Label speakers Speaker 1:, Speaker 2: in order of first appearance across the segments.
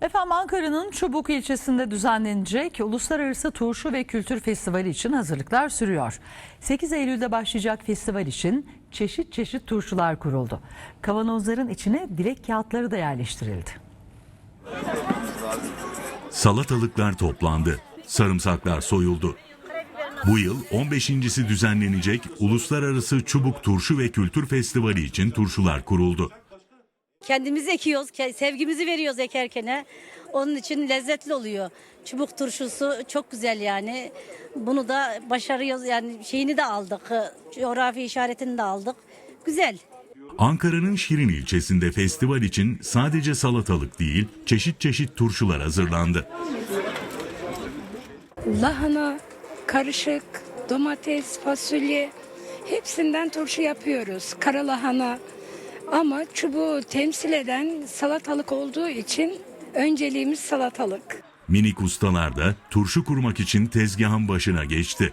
Speaker 1: Efendim Ankara'nın Çubuk ilçesinde düzenlenecek Uluslararası Turşu ve Kültür Festivali için hazırlıklar sürüyor. 8 Eylül'de başlayacak festival için çeşit çeşit turşular kuruldu. Kavanozların içine dilek kağıtları da yerleştirildi.
Speaker 2: Salatalıklar toplandı, sarımsaklar soyuldu. Bu yıl 15.si düzenlenecek Uluslararası Çubuk Turşu ve Kültür Festivali için turşular kuruldu.
Speaker 3: Kendimiz ekiyoruz, sevgimizi veriyoruz ekerken. Onun için lezzetli oluyor. Çubuk turşusu çok güzel yani. Bunu da başarıyoruz yani şeyini de aldık. Coğrafi işaretini de aldık. Güzel.
Speaker 2: Ankara'nın Şirin ilçesinde festival için sadece salatalık değil, çeşit çeşit turşular hazırlandı.
Speaker 4: lahana, karışık, domates, fasulye hepsinden turşu yapıyoruz. Kara lahana ama çubuğu temsil eden salatalık olduğu için önceliğimiz salatalık.
Speaker 2: Minik ustalar da turşu kurmak için tezgahın başına geçti.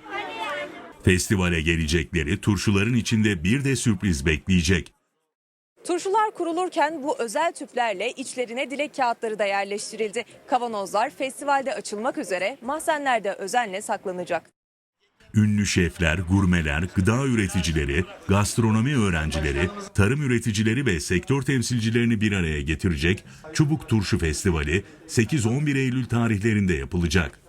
Speaker 2: Festivale gelecekleri turşuların içinde bir de sürpriz bekleyecek.
Speaker 5: Turşular kurulurken bu özel tüplerle içlerine dilek kağıtları da yerleştirildi. Kavanozlar festivalde açılmak üzere mahzenlerde özenle saklanacak.
Speaker 2: Ünlü şefler, gurmeler, gıda üreticileri, gastronomi öğrencileri, tarım üreticileri ve sektör temsilcilerini bir araya getirecek Çubuk Turşu Festivali 8-11 Eylül tarihlerinde yapılacak.